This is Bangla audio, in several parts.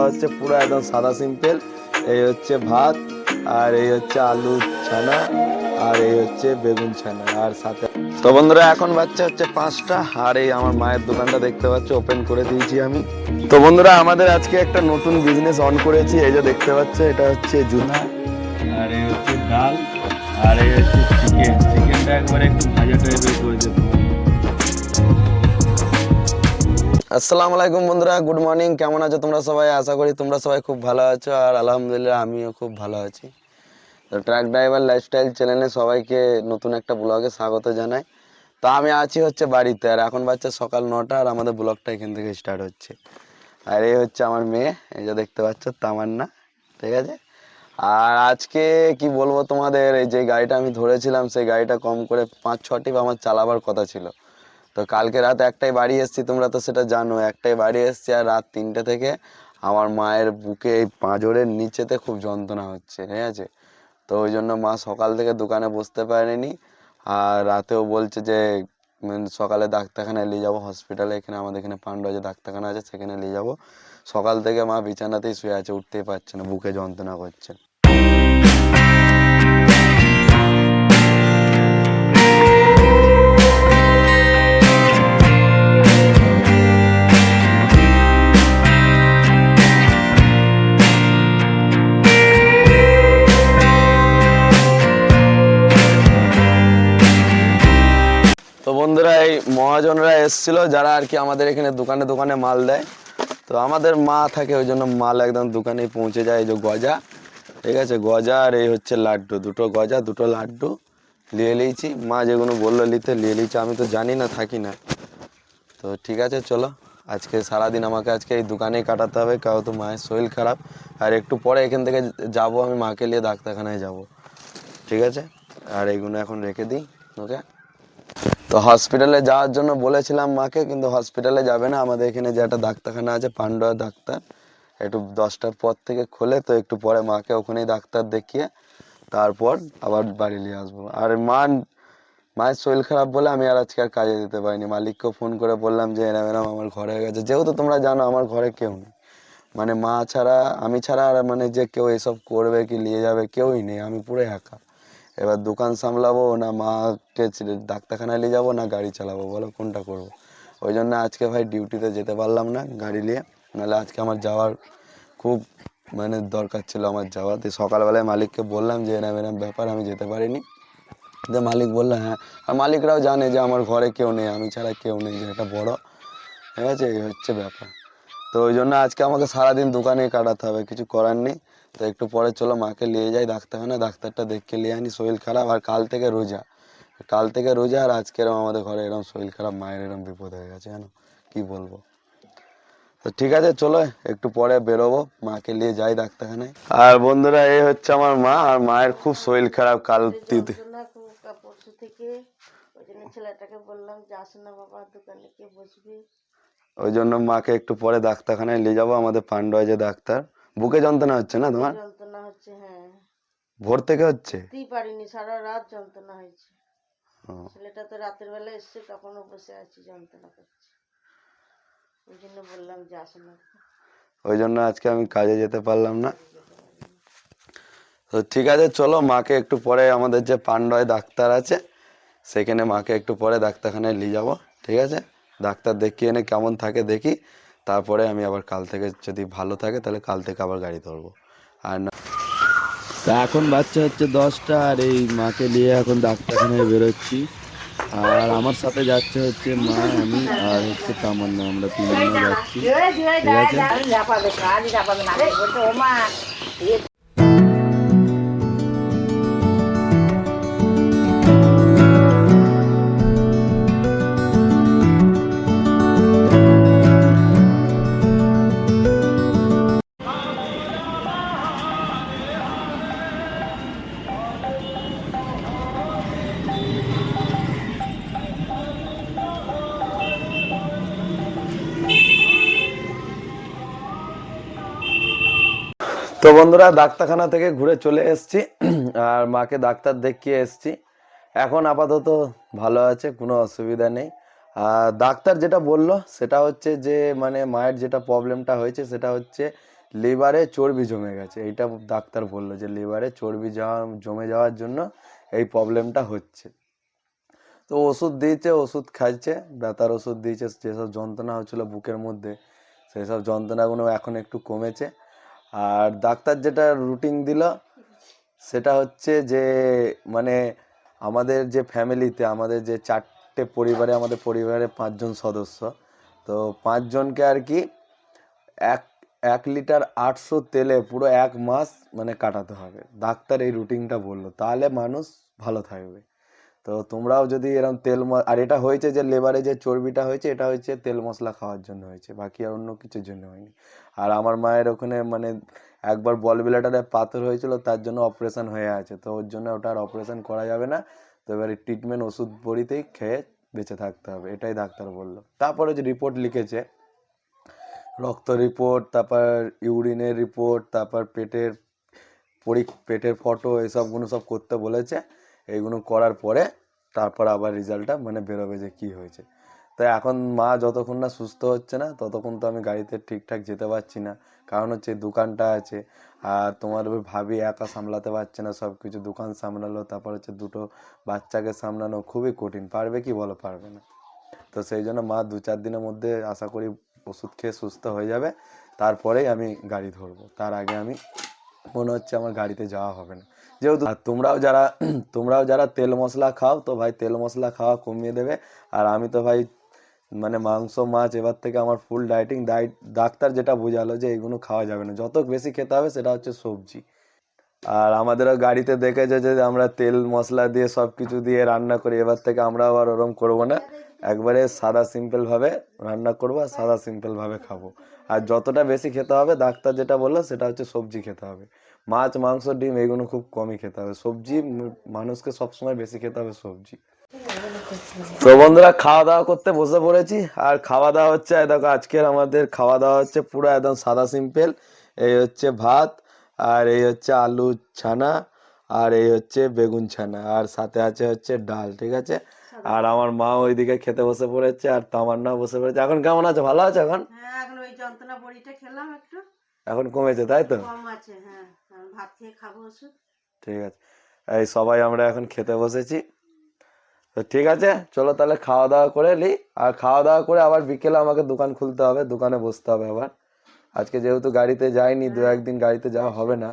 হচ্ছে পুরো একদম সাদা সিম্পল, এই হচ্ছে ভাত, আর এই হচ্ছে আলু ছানা, আর এই হচ্ছে বেগুন ছানা, আর সাথে তো বন্ধুরা, এখন বাচ্চা হচ্ছে পাঁচটা, আর এই আমার মায়ের দোকানটা দেখতে পাচ্ছ ওপেন করে দিয়েছি আমি। তো বন্ধুরা, আমাদের আজকে একটা নতুন বিজনেস অন করেছি, এই যে দেখতে পাচ্ছ, এটা হচ্ছে জুনা, আর এই হচ্ছে ডাল, আর এই হচ্ছে চিকেন চিকেনটা একবারে একটু ভাজা টাইপের করে দেবো আসসালামু আলাইকুম বন্ধুরা, গুড মর্নিং। কেমন আছো তোমরা সবাই? আশা করি তোমরা সবাই খুব ভালো আছো আর আলহামদুলিল্লাহ আমিও খুব ভালো আছি। তো ট্রাক ড্রাইভার লাইফস্টাইল চ্যানেলে সবাইকে নতুন একটা ব্লগে স্বাগত জানাই। তো আমি আছি হচ্ছে বাড়িতে আর এখন বাচ্চা সকাল নটা আর আমাদের ব্লগটা এখান থেকে স্টার্ট হচ্ছে। আর এই হচ্ছে আমার মেয়ে, এই যে দেখতে পাচ্ছ, তামান্না, ঠিক আছে? আর আজকে কি বলব তোমাদের, এই যে গাড়িটা আমি ধরেছিলাম, সেই গাড়িটা কম করে পাঁচ ছটি বা আমার চালাবার কথা ছিল। তো কালকে রাত একটাই বাড়ি এসেছি, তোমরা তো সেটা জানো। একটাই বাড়ি এসেছি আর রাত তিনটে থেকে আমার মায়ের বুকে এই পাঁজরের নিচেতে খুব যন্ত্রণা হচ্ছে, ঠিক আছে? তো ওই জন্য মা সকাল থেকে দোকানে বসতে পারেনি আর রাতেও বলছে যে সকালে ডাক্তারখানায় নিয়ে যাব, হসপিটালে এখানে আমাদের এখানে পান্ডু যে ডাক্তারখানা আছে সেখানে নিয়ে যাব। সকাল থেকে মা বিছানাতেই শুয়ে আছে, উঠতেই পারছে না, বুকে যন্ত্রণা করছে। তো বন্ধুরা, এই মহাজনরা এসেছিল, যারা আর কি আমাদের এখানে দোকানে দোকানে মাল দেয়। তো আমাদের মা থাকে, ওই জন্য মাল একদম দোকানে পৌঁছে যায়, এই যে গজা। ঠিক আছে, গজা আর এই হচ্ছে লাড্ডু, দুটো গজা, দুটো লাড্ডু নিয়ে নিয়েছি। মা যেগুলো বলল নিতে, নিয়ে নিয়েছি, আমি তো জানি না, থাকি না। তো ঠিক আছে, চলো। আজকে সারাদিন আমাকে আজকে এই দোকানেই কাটাতে হবে তো মায়ের শরীর খারাপ। আর একটু পরে এখান থেকে যাব, আমি মাকে নিয়ে ডাক্তারখানায় যাব। ঠিক আছে? আর এইগুলো এখন রেখে দিই, ওকে? তো হসপিটালে যাওয়ার জন্য বলেছিলাম মাকে, কিন্তু হসপিটালে যাবে না। আমাদের এখানে যে একটা ডাক্তারখানা আছে, পান্ডয়া ডাক্তার, একটু দশটার পর থেকে খোলে, তো একটু পরে মাকে ওখানেই ডাক্তার দেখিয়ে তারপর আবার বাড়ি নিয়ে আসব। আর মা মায়ের শরীর খারাপ বলে আমি আর আজকে আর কাজে যেতে পারিনি। মালিককেও ফোন করে বললাম যে, এরম এরম, আমার ঘরে হয়ে গেছে। যেহেতু তোমরা জানো, আমার ঘরে কেউ নেই। মানে মা ছাড়া, আমি ছাড়া আর মানে যে কেউ এসব করবে কি, নিয়ে যাবে কেউই নেই। আমি পুরো একা। এবার দোকান সামলাবো না মাকে ডাক্তারখানায় নিয়ে যাব না গাড়ি চালাবো? বলো, কোনটা করব? ওই জন্য আজকে ভাই ডিউটিতে যেতে পারলাম না গাড়ি নিয়ে। নাহলে আজকে আমার যাওয়ার খুব মানে দরকার ছিল আমার যাওয়া তো সকালবেলায় মালিককে বললাম যে এরম এরম ব্যাপার আমি যেতে পারিনি। যে মালিক বলল হ্যাঁ। আর মালিকরাও জানে যে আমার ঘরে কেউ নেই, আমি ছাড়া কেউ নেই যে এটা বড়। ঠিক আছে? এই হচ্ছে ব্যাপার। তো ওই জন্য আজকে আমাকে সারাদিন দোকানেই কাটাতে হবে, কিছু করার নেই। তো একটু পরে চলো মাকে নিয়ে যাই ডাক্তারখানা ডাক্তারটা দেখে নিয়ে আনি শরীর খারাপ। আর কাল থেকে রোজা। কাল থেকে রোজা আর আজকে এরম আমাদের ঘরে এরম শরীর খারাপ মায়ের এরম বিপদ হয়ে গেছে জানো? কি বলব? তো ঠিক আছে চলো একটু পরে বেরোবো মাকে নিয়ে যাই ডাক্তারখানায়। আর বন্ধুরা এই হচ্ছে আমার মা আর মায়ের খুব শরীর খারাপ কাল পরশু থেকে ওই জন্য ছেলেটাকে বললাম যে আসো না বাবা দোকানে কে বসবি। ওই জন্য মাকে একটু পরে ডাক্তারখানায় নিয়ে যাব আমাদের পান্ডয় যে ডাক্তার। বুকে যন্ত্রণা হচ্ছে না তোমার? যন্ত্রণা হচ্ছে হ্যাঁ। ভোর থেকে হচ্ছে? উঠতেই পারিনি সারা রাত যন্ত্রণা হয়েছে। ছেলেটা তো রাতের বেলা এসছে তখনও বসে আছি যন্ত্রণা করছে। ওই জন্য বললাম যে আসো না। ওই জন্য আজকে আমি কাজে যেতে পারলাম না। তো ঠিক আছে চলো মাকে একটু পরে আমাদের যে পান্ডয় ডাক্তার আছে সেখানে মাকে একটু পরে ডাক্তারখানায় নিয়ে যাব ঠিক আছে? ডাক্তার দেখিয়ে এনে কেমন থাকে দেখি। তারপরে আমি আবার কাল থেকে যদি ভালো থাকে তাহলে কাল থেকে আবার গাড়ি ধরবো। আর না তা এখন বাচ্চা হচ্ছে দশটা আর এই মাকে নিয়ে এখন ডাক্তারখানায় বেরোচ্ছি। আর আমার সাথে যাচ্ছে হচ্ছে মা আমি আর হচ্ছে তামান্না আমরা তিনজন যাচ্ছি। ঠিক আছে? তো বন্ধুরা, ডাক্তারখানা থেকে ঘুরে চলে এসেছি। আর মাকে ডাক্তার দেখিয়ে এসেছি। এখন আপাতত ভালো আছে, কোনো অসুবিধা নেই। আর ডাক্তার যেটা বলল, সেটা হচ্ছে যে মানে মায়ের যেটা প্রবলেমটা হয়েছে, সেটা হচ্ছে লিভারে চর্বি জমে গেছে। এইটা ডাক্তার বলল যে, লিভারে চর্বি জমে যাওয়ার জন্য এই প্রবলেমটা হচ্ছে। তো ওষুধ দিয়েছে, ওষুধ খাইছে, ব্যথার ওষুধ দিয়েছে, যেসব যন্ত্রণা হচ্ছিল বুকের মধ্যে সেই সব যন্ত্রণাগুলো এখন একটু কমেছে। আর ডাক্তার যেটা রুটিন দিল, সেটা হচ্ছে যে মানে আমাদের যে ফ্যামিলিতে আমাদের যে চারটে পরিবারে, আমাদের পরিবারে পাঁচজন সদস্য, তো পাঁচজনকে আর কি এক এক লিটার আটশো তেলে পুরো এক মাস মানে কাটাতে হবে। ডাক্তার এই রুটিনটা বলল, তাহলে মানুষ ভালো থাকবে। তো তোমরাও যদি এরকম তেল আর এটা হয়েছে যে লেবারে যে চর্বিটা হয়েছে, এটা হয়েছে তেল মশলা খাওয়ার জন্য হয়েছে, বাকি আর অন্য কিছুর জন্য হয়নি। আর আমার মায়ের ওখানে মানে একবার বল বিলাটারে পাথর হয়েছিল, তার জন্য অপারেশন হয়ে আছে, তো ওর জন্য ওটা আর অপারেশন করা যাবে না। তো এবারে ট্রিটমেন্ট ওষুধ বড়িতেই খেয়ে বেঁচে থাকতে হবে, এটাই ডাক্তার বলল। তারপরে যে রিপোর্ট লিখেছে, রক্ত রিপোর্ট তারপর ইউরিনের রিপোর্ট তারপর পেটের পরি, পেটের ফটো, এসবগুলো সব করতে বলেছে। এইগুলো করার পরে তারপর আবার রেজাল্টটা মানে বেরোবে যে কি হয়েছে। তো এখন মা যতক্ষণ না সুস্থ হচ্ছে না, ততক্ষণ তো আমি গাড়িতে ঠিকঠাক যেতে পারছি না। কারণ হচ্ছে দোকানটা আছে, আর তোমার ওই ভাবি একা সামলাতে পারছে না সব কিছু দোকান সামলালো, তারপর হচ্ছে দুটো বাচ্চাকে সামলানো খুবই কঠিন। পারবে কি বলো? পারবে না। তো সেই জন্য মা দু চার দিনের মধ্যে আশা করি ওষুধ খেয়ে সুস্থ হয়ে যাবে। তারপরেই আমি গাড়ি ধরবো। তার আগে আমি মনে হচ্ছে আমার গাড়িতে যাওয়া হবে না। যেহেতু তোমরাও যারা তোমরাও যারা তেল মশলা খাও তো ভাই তেল মশলা খাওয়া কমিয়ে দেবে। আর আমি তো ভাই মানে মাংস, মাছ এবার থেকে আমার ফুল ডায়েটিং ডায়েট ডাক্তার যেটা বোঝালো যে এগুলো খাওয়া যাবে না। যত বেশি খেতে হবে সেটা হচ্ছে সবজি। আর আমাদেরও গাড়িতে দেখেছে যে আমরা তেল, মশলা দিয়ে সব কিছু দিয়ে রান্না করি। এবার থেকে আমরা আবার ওরম করব না। একবারে সাদা সিম্পল ভাবে রান্না করব আর সাদা সিম্পল ভাবে খাব। আর যতটা বেশি খেতে হবে, ডাক্তার যেটা বলল সেটা হচ্ছে সবজি খেতে হবে। মাছ, মাংস, ডিম এগুলো খুব কমই খেতে হবে। সবজি মানুষকে সবসময় বেশি খেতে হবে সবজি। তো বন্ধুরা খাওয়া দাওয়া করতে বসে পড়েছি। আর খাওয়া দাওয়া হচ্ছে, দেখো আজকের আমাদের খাওয়া দাওয়া হচ্ছে পুরো একদম সাদা সিম্পল এই হচ্ছে ভাত আর এই হচ্ছে আলু ছানা আর এই হচ্ছে বেগুন ছানা আর সাথে আছে হচ্ছে ডাল ঠিক আছে? আর আমার মা ওইদিকে খেতে বসে পড়েছে আর তামান্না বসে পড়েছে। এখন কেমন আছে? ভালো আছে এখন? হ্যাঁ এখন ওই যন্ত্রণা বড়িটা খেলাম একটু। এখন কমেছে তাই তো? কম আছে হ্যাঁ। ভাত খেয়ে খাব ওষুধ। ঠিক আছে। এই সবাই আমরা এখন খেতে বসেছি। তো ঠিক আছে চলো তাহলে খাওয়া দাওয়া করে নিই আর খাওয়া দাওয়া করে আবার বিকেলে আমাকে দোকান খুলতে হবে দোকানে বসতে হবে আবার। আজকে যেহেতু গাড়িতে যাইনি দু একদিন গাড়িতে যাওয়া হবে না।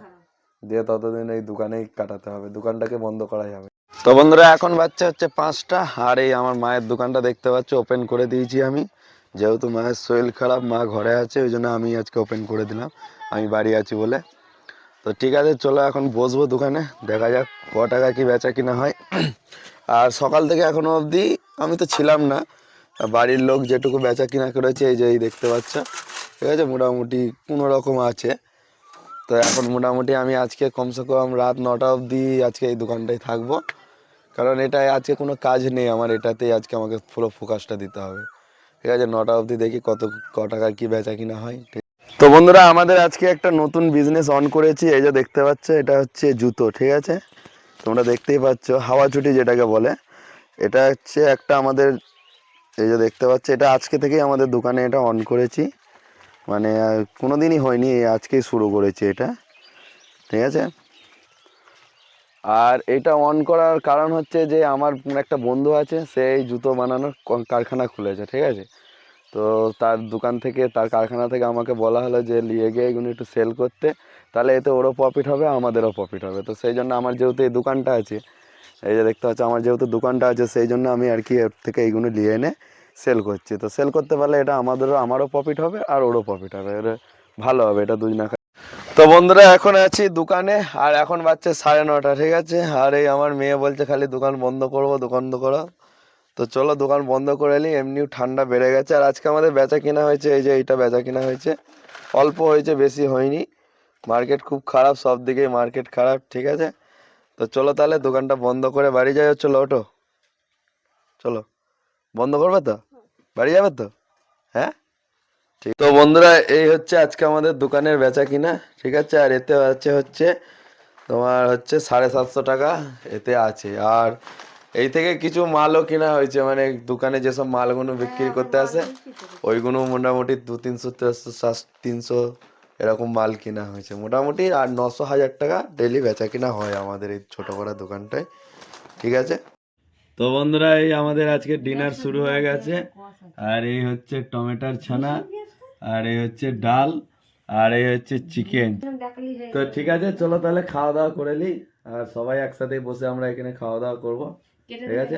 দিয়ে ততদিন এই দোকানেই কাটাতে হবে। দোকানটাকে বন্ধ করা যাবে তো বন্ধুরা এখন বাচ্চা হচ্ছে পাঁচটা। আর এই আমার মায়ের দোকানটা দেখতে পাচ্ছ ওপেন করে দিয়েছি আমি। যেহেতু মায়ের শরীর খারাপ মা ঘরে আছে ওই জন্য আমি আজকে ওপেন করে দিলাম। আমি বাড়ি আছি বলে। তো ঠিক আছে চলো এখন বসবো দোকানে। দেখা যাক ক টাকা কি বেচা কিনা হয়। আর সকাল থেকে এখনও অবধি আমি তো ছিলাম না। বাড়ির লোক যেটুকু বেচা কিনা করেছে এই যে এই দেখতে পাচ্ছ। ঠিক আছে? মোটামুটি কোনো রকম আছে। তো এখন মোটামুটি আমি আজকে কমসে কম রাত নটা অবধি আজকে এই দোকানটায় থাকব। কারণ এটাই আজকে কোনো কাজ নেই আমার, এটাতেই আজকে আমাকে পুরো ফোকাসটা দিতে হবে। ঠিক আছে? নটা অবধি দেখি কত, ক টাকা কী বেচা কিনা হয়। তো বন্ধুরা, আমাদের আজকে একটা নতুন বিজনেস অন করেছি। এই যে দেখতে পাচ্ছ, এটা হচ্ছে জুতো। ঠিক আছে? তোমরা দেখতেই পাচ্ছ, হাওয়া ছুটি যেটাকে বলে। এটা হচ্ছে একটা আমাদের, এই যে দেখতে পাচ্ছ, এটা আজকে থেকেই আমাদের দোকানে এটা অন করেছি। মানে কোনো দিনই হয়নি আজকেই শুরু করেছি এটা। ঠিক আছে? আর এটা অন করার কারণ হচ্ছে যে, আমার একটা বন্ধু আছে, সে এই জুতো বানানোর কারখানা খুলেছে, ঠিক আছে? তো তার দোকান থেকে, তার কারখানা থেকে আমাকে বলা হলো যে নিয়ে গিয়ে এগুলো একটু সেল করতে। তাহলে এতে ওরও প্রফিট হবে, আমাদেরও প্রফিট হবে। তো সেই জন্য আমার যেহেতু এই দোকানটা আছে, এই যে দেখতে পাচ্ছ, আমার যেহেতু দোকানটা আছে, সেই জন্য আমি আর কি এর থেকে এইগুলো নিয়ে এনে সেল করছি। তো সেল করতে পারলে এটা আমাদেরও, আমারও প্রফিট হবে আর ওরও প্রফিট হবে। এটা ভালো হবে এটা দুই তো বন্ধুরা, এখন আছি দোকানে, আর এখন বাচ্চা সাড়ে নটা ঠিক আছে? আর এই আমার মেয়ে বলছে, খালি দোকান বন্ধ করব, দোকান বন্ধ করো। তো চলো দোকান বন্ধ করে নিই, এমনিও ঠান্ডা বেড়ে গেছে। আর আজকে আমাদের বেচা কিনা হয়েছে, এই যে এইটা বেচা কিনা হয়েছে। অল্প হয়েছে, বেশি হয়নি। মার্কেট খুব খারাপ, সব দিকেই মার্কেট খারাপ, ঠিক আছে? তো চলো তাহলে দোকানটা বন্ধ করে বাড়ি যাই চলো ওটো চলো। বন্ধ করবে তো? বাড়ি যাবে তো? হ্যাঁ? ঠিক। তো বন্ধুরা এই হচ্ছে আজকে আমাদের দোকানের বেচা কিনা ঠিক আছে? আর এতে আছে হচ্ছে তোমার হচ্ছে সাড়ে সাতশো টাকা এতে আছে। আর এই থেকে কিছু মালও কেনা হয়েছে মানে দোকানে যেসব মালগুলো বিক্রি করতে আসে ওইগুলো মোটামুটি দু তিনশো তিনশো এরকম মাল কিনা হয়েছে। মোটামুটি আর নশো হাজার টাকা ডেলি বেচা কিনা হয় আমাদের এই ছোটো করে দোকানটায় ঠিক আছে? তো বন্ধুরা এই আমাদের আজকে ডিনার শুরু হয়ে গেছে। আর এই হচ্ছে টমেটার ছানা আর এই হচ্ছে ডাল আর এই হচ্ছে চিকেন। তো ঠিক আছে চলো তাহলে খাওয়া দাওয়া করে নিই আর সবাই একসাথে বসে আমরা এখানে খাওয়া দাওয়া করব। ঠিক আছে?